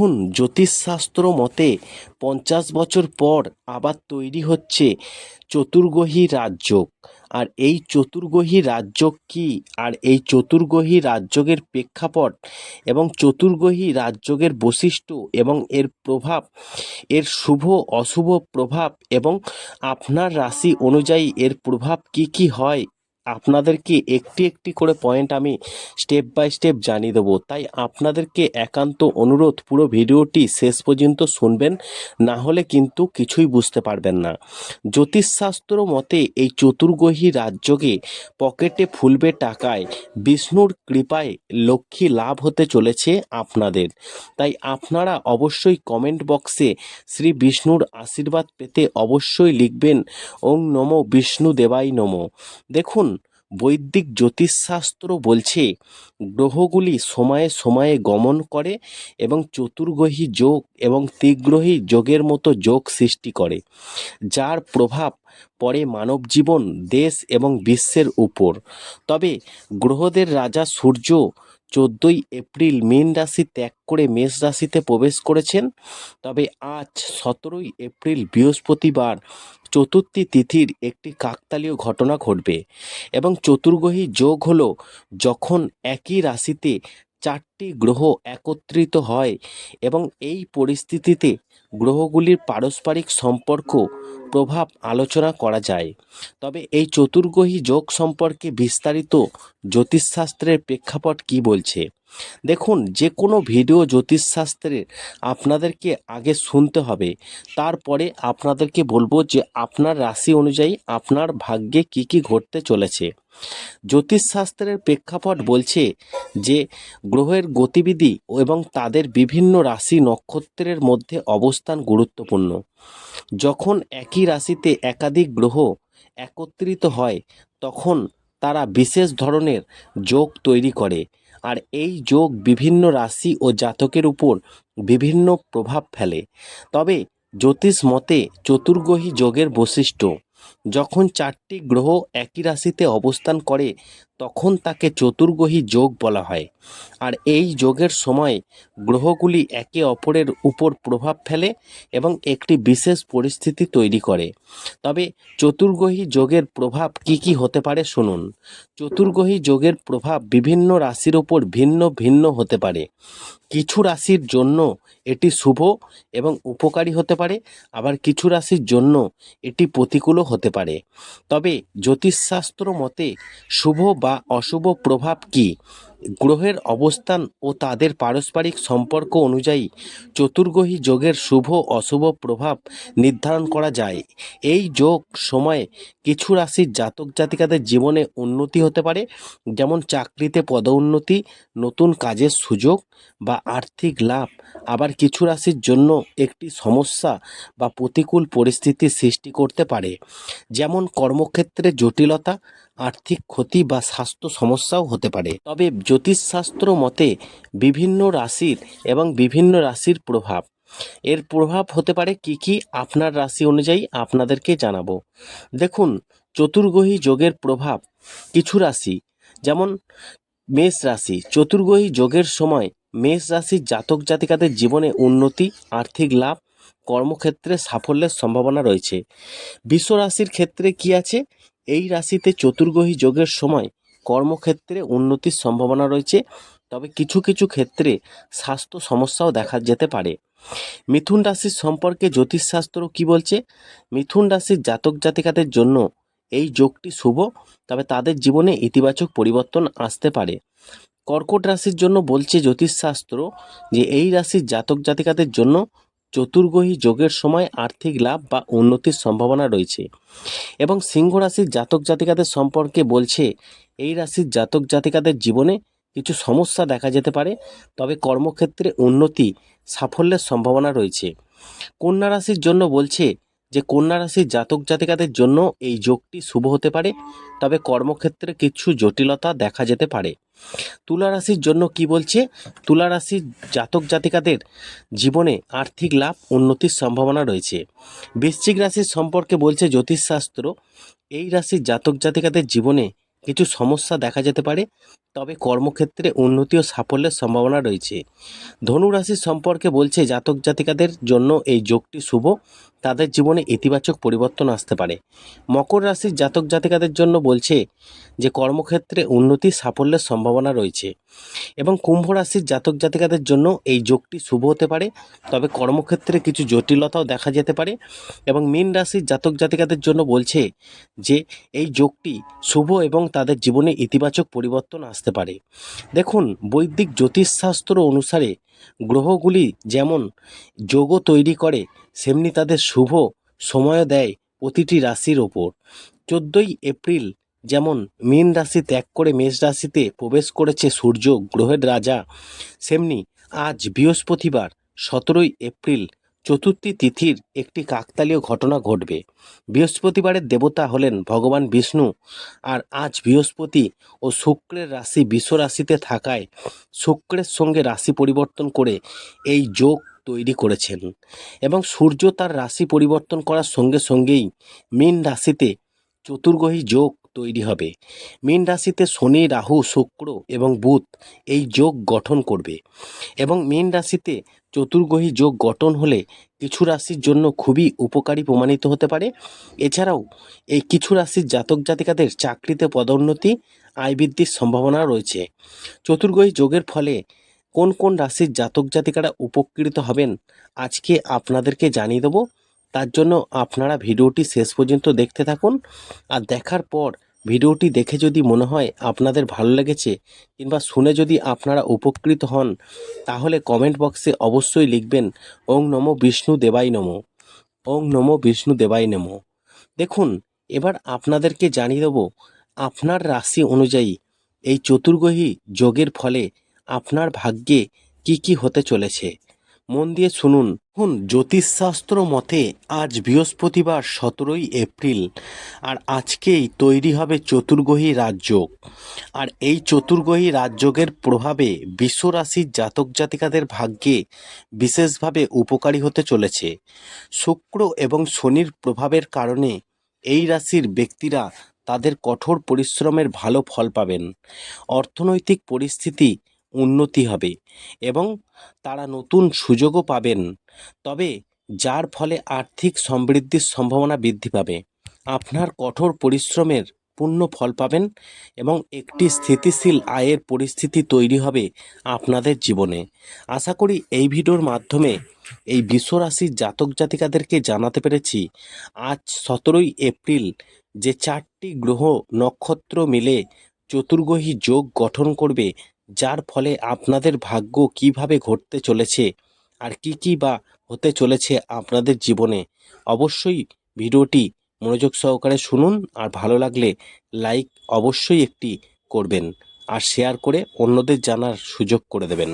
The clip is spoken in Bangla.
দেখুন, জ্যোতিষশাস্ত্র মতে পঞ্চাশ বছর পর আবার তৈরি হচ্ছে চতুর্গ্রহী রাজযোগ। আর এই চতুর্গ্রহী রাজযোগ কী? আর এই চতুর্গ্রহী রাজযোগের প্রেক্ষাপট এবং চতুর্গ্রহী রাজযোগের বৈশিষ্ট্য এবং এর প্রভাব, এর শুভ, অশুভ প্রভাব এবং আপনার রাশি অনুযায়ী এর প্রভাব কি কি হয় আপনাদেরকে একটি একটি করে পয়েন্ট আমি স্টেপ বাই স্টেপ জানিয়ে দেবো। তাই আপনাদেরকে একান্ত অনুরোধ, পুরো ভিডিওটি শেষ পর্যন্ত শুনবেন, না হলে কিন্তু কিছুই বুঝতে পারবেন না। জ্যোতিষশাস্ত্র মতে এই চতুর্গ্রহী রাজযোগে পকেটে ফুলবে টাকায়, বিষ্ণুর কৃপায় লক্ষ্মী লাভ হতে চলেছে আপনাদের। তাই আপনারা অবশ্যই কমেন্ট বক্সে শ্রী বিষ্ণুর আশীর্বাদ পেতে অবশ্যই লিখবেন, ওং নমো বিষ্ণু দেবাই নমো। দেখুন বৈদিক জ্যোতিষশাস্ত্র বলছে, গ্রহগুলি সময়ে সময়ে গমন করে এবং চতুর্গ্রহী যোগ এবং ত্রিগ্রহী যোগের মতো যোগ সৃষ্টি করে, যার প্রভাব পরে মানব জীবন দেশ এবং বিশ্বের উপর। তবে গ্রহদের রাজা সূর্য চোদ্দোই এপ্রিল মীন রাশি ত্যাগ করে মেষ রাশিতে প্রবেশ করেছেন। তবে আজ সতেরোই এপ্রিল বৃহস্পতিবার চতুর্থী তিথির একটি কাকতালীয় ঘটনা ঘটবে এবং চতুর্গ্রহী যোগ হলো যখন একই রাশিতে চারটি গ্রহ একত্রিত হয় এবং এই পরিস্থিতিতে গ্রহগুলির পারস্পরিক সম্পর্ক প্রভাব আলোচনা করা যায়। তবে এই চতুর্গ্রহী যোগ সম্পর্কে বিস্তারিত জ্যোতিষশাস্ত্রের প্রেক্ষাপট কি বলছে? দেখুন যে কোনো ভিডিও জ্যোতিষশাস্ত্রের আপনাদেরকে আগে শুনতে হবে। তারপরে আপনাদেরকে বলব যে আপনার রাশি অনুযায়ী আপনার ভাগ্যে কি কি ঘটতে চলেছে। জ্যোতিষশাস্ত্রের প্রেক্ষাপট বলছে যে গ্রহের গতিবিধি এবং তাদের বিভিন্ন রাশি নক্ষত্রের মধ্যে অবস্থান গুরুত্বপূর্ণ। যখন একই রাশিতে একাধিক গ্রহ একত্রিত হয়, তখন তারা বিশেষ ধরনের যোগ তৈরি করে। আর এই যোগ বিভিন্ন রাশি ও জাতকের উপর বিভিন্ন প্রভাব ফেলে। তবে জ্যোতিষ মতে চতুর্গ্রহী যোগের বৈশিষ্ট্য, যখন চারটি গ্রহ একই রাশিতে অবস্থান করে তখন তাকে চতুর্গ্রহী যোগ বলা হয়। আর এই যোগের সময় গ্রহগুলি একে অপরের উপর প্রভাব ফেলে এবং একটি বিশেষ পরিস্থিতি তৈরি করে। তবে চতুর্গ্রহী যোগের প্রভাব কি কি হতে পারে শুনুন। চতুর্গ্রহী যোগের প্রভাব বিভিন্ন রাশির ওপর ভিন্ন ভিন্ন হতে পারে। কিছু রাশির জন্য এটি শুভ এবং উপকারী হতে পারে, আবার কিছু রাশির জন্য এটি প্রতিকূলও হতে পারে। তবে জ্যোতিষশাস্ত্র মতে শুভ বা অশুভ প্রভাব কি? গ্রহের অবস্থান ও তাদের পারস্পরিক সম্পর্ক অনুযায়ী চতুর্গ্রহী যোগের শুভ অশুভ প্রভাব নির্ধারণ করা যায়। এই যোগ সময়ে কিছু রাশির জাতক জাতিকাদের জীবনে উন্নতি হতে পারে, যেমন চাকরিতে পদোন্নতি, নতুন কাজের সুযোগ বা আর্থিক লাভ। আবার কিছু রাশির জন্য একটি সমস্যা বা প্রতিকূল পরিস্থিতি সৃষ্টি করতে পারে, যেমন কর্মক্ষেত্রে জটিলতা, আর্থিক ক্ষতি বা স্বাস্থ্য সমস্যাও হতে পারে। তবে জ্যোতিষশাস্ত্র মতে বিভিন্ন রাশির এবং বিভিন্ন রাশির প্রভাব। এর প্রভাব হতে পারে কি কি? আপনার রাশি অনুযায়ী আপনাদেরকে জানাব। দেখুন চতুর্গ্রহী যোগের প্রভাব কিছু রাশি, যেমন মেষ রাশি। চতুর্গ্রহী যোগের সময় মেষ রাশির জাতক জাতিকাদের জীবনে উন্নতি, আর্থিক লাভ, কর্মক্ষেত্রে সাফল্যের সম্ভাবনা রয়েছে। বিশ্ব রাশির ক্ষেত্রে কি আছে? এই রাশিতে চতুর্গ্রহী যোগের সময় কর্মক্ষেত্রে উন্নতির সম্ভাবনা রয়েছে, তবে কিছু কিছু ক্ষেত্রে স্বাস্থ্য সমস্যাও দেখা যেতে পারে। মিথুন রাশির সম্পর্কে জ্যোতিষশাস্ত্র কি বলছে? মিথুন রাশির জাতক জাতিকাদের জন্য এই যোগটি শুভ, তবে তাদের জীবনে ইতিবাচক পরিবর্তন আসতে পারে। কর্কট রাশির জন্য বলছে জ্যোতিষশাস্ত্র যে, এই রাশির জাতক জাতিকাদের জন্য চতুর্গ্রহী যোগের সময় আর্থিক লাভ বা উন্নতির সম্ভাবনা রয়েছে। এবং সিংহ রাশির জাতক জাতিকাদের সম্পর্কে বলছে, এই রাশির জাতক জাতিকাদের জীবনে কিছু সমস্যা দেখা যেতে পারে, তবে কর্মক্ষেত্রে উন্নতি সাফল্যের সম্ভাবনা রয়েছে। কন্যা রাশির জন্য বলছে যে কন্যা রাশির জাতক জাতিকাদের জন্য এই যোগটি শুভ হতে পারে, তবে কর্মক্ষেত্রে কিছু জটিলতা দেখা যেতে পারে। তুলা রাশির জন্য কি বলছে? তুলা রাশির জাতক জাতিকাদের জীবনে আর্থিক লাভ, উন্নতির সম্ভাবনা রয়েছে। বৃশ্চিক রাশির সম্পর্কে বলছে জ্যোতিষশাস্ত্র, এই রাশির জাতক জাতিকাদের জীবনে কিছু সমস্যা দেখা যেতে পারে, তবে কর্মক্ষেত্রে উন্নতি ও সাফল্যের সম্ভাবনা রয়েছে। ধনু রাশির সম্পর্কে বলছে জাতক জাতিকাদের জন্য এই যোগটি শুভ তাদের জীবনে ইতিবাচক পরিবর্তন আসতে পারে। মকর রাশির জাতক জাতিকাদের জন্য বলছে যে, কর্মক্ষেত্রে উন্নতি, সাফল্যের সম্ভাবনা রয়েছে এবং কুম্ভ রাশির জাতক জাতিকাদের জন্য এই যোগটি শুভ হতে পারে। তবে কর্মক্ষেত্রে কিছু জটিলতাও দেখা যেতে পারে এবং মীন রাশির জাতক জাতিকাদের জন্য বলছে যে, এই যোগটি শুভ এবং তাদের জীবনে ইতিবাচক পরিবর্তন আসতে পারে। দেখুন, বৈদিক জ্যোতিষশাস্ত্র অনুসারে গ্রহগুলি যেমন যোগ তৈরি করে, সেমনি তাদের শুভ সময় দেয় প্রতিটি রাশির ওপর। চোদ্দোই এপ্রিল যেমন মীন রাশি ত্যাগ করে মেষ রাশিতে প্রবেশ করেছে সূর্য, গ্রহের রাজা, সেমনি আজ বৃহস্পতিবার সতেরোই এপ্রিল চতুর্থী তিথির একটি কাকতালীয় ঘটনা ঘটবে। বৃহস্পতিবারের দেবতা হলেন ভগবান বিষ্ণু। আর আজ বৃহস্পতি ও শুক্রের রাশি বিশ্ব রাশিতে থাকায় শুক্রের সঙ্গে রাশি পরিবর্তন করে এই যোগ তৈরি করেছেন। এবং সূর্য তার রাশি পরিবর্তন করার সঙ্গে সঙ্গেই মীন রাশিতে চতুর্গ্রহী যোগ তৈরি হবে। মীন রাশিতে শনি, রাহু, শুক্র এবং বুধ এই যোগ গঠন করবে এবং মীন রাশিতে চতুর্গ্রহী যোগ গঠন হলে কিছু রাশির জন্য খুবই উপকারী প্রমাণিত হতে পারে। এছাড়াও এই কিছু রাশির জাতক জাতিকাদের চাকরিতে পদোন্নতি, আয় বৃদ্ধির সম্ভাবনা রয়েছে। চতুর্গ্রহী যোগের ফলে কোন কোন রাশির জাতক জাতিকারা উপকৃত হবেন, আজকে আপনাদেরকে জানিয়ে দেবো। তার জন্য আপনারা ভিডিওটি শেষ পর্যন্ত দেখতে থাকুন। আর দেখার পর ভিডিওটি দেখে যদি মনে হয় আপনাদের ভালো লেগেছে কিংবা শুনে যদি আপনারা উপকৃত হন, তাহলে কমেন্ট বক্সে অবশ্যই লিখবেন, ওং নম বিষ্ণু দেবাই নম, ওং নম বিষ্ণু দেবাই নম। দেখুন, এবার আপনাদেরকে জানিয়ে দেবো, আপনার রাশি অনুযায়ী এই চতুর্গ্রহী যোগের ফলে আপনার ভাগ্যে কি কি হতে চলেছে। মন দিয়ে শুনুন। এখন জ্যোতিষশাস্ত্র মতে আজ বৃহস্পতিবার সতেরোই এপ্রিল, আর আজকেই তৈরি হবে চতুর্গ্রহী রাজযোগ। আর এই চতুর্গ্রহী রাজযোগের প্রভাবে বিশ্বরাশির জাতক জাতিকাদের ভাগ্যে বিশেষভাবে উপকারী হতে চলেছে। শুক্র এবং শনির প্রভাবের কারণে এই রাশির ব্যক্তিরা তাদের কঠোর পরিশ্রমের ভালো ফল পাবেন। অর্থনৈতিক পরিস্থিতি উন্নতি হবে এবং তারা নতুন সুযোগও পাবেন। তবে যার ফলে আর্থিক সমৃদ্ধির সম্ভাবনা বৃদ্ধি পাবে। আপনার কঠোর পরিশ্রমের পূর্ণ ফল পাবেন এবং একটি স্থিতিশীল আয়ের পরিস্থিতি তৈরি হবে আপনাদের জীবনে। আশা করি এই ভিডিওর মাধ্যমে এই বিশ্বরাশির জাতক জাতিকাদেরকে জানাতে পেরেছি, আজ সতেরোই এপ্রিল যে চারটি গ্রহ নক্ষত্র মিলে চতুর্গ্রহী যোগ গঠন করবে যার ফলে আপনাদের ভাগ্য কীভাবে ঘটতে চলেছে আর কি কি বা হতে চলেছে আপনাদের জীবনে। অবশ্যই ভিডিওটি মনোযোগ সহকারে শুনুন আর ভালো লাগলে লাইক অবশ্যই একটি করবেন আর শেয়ার করে অন্যদের জানার সুযোগ করে দেবেন।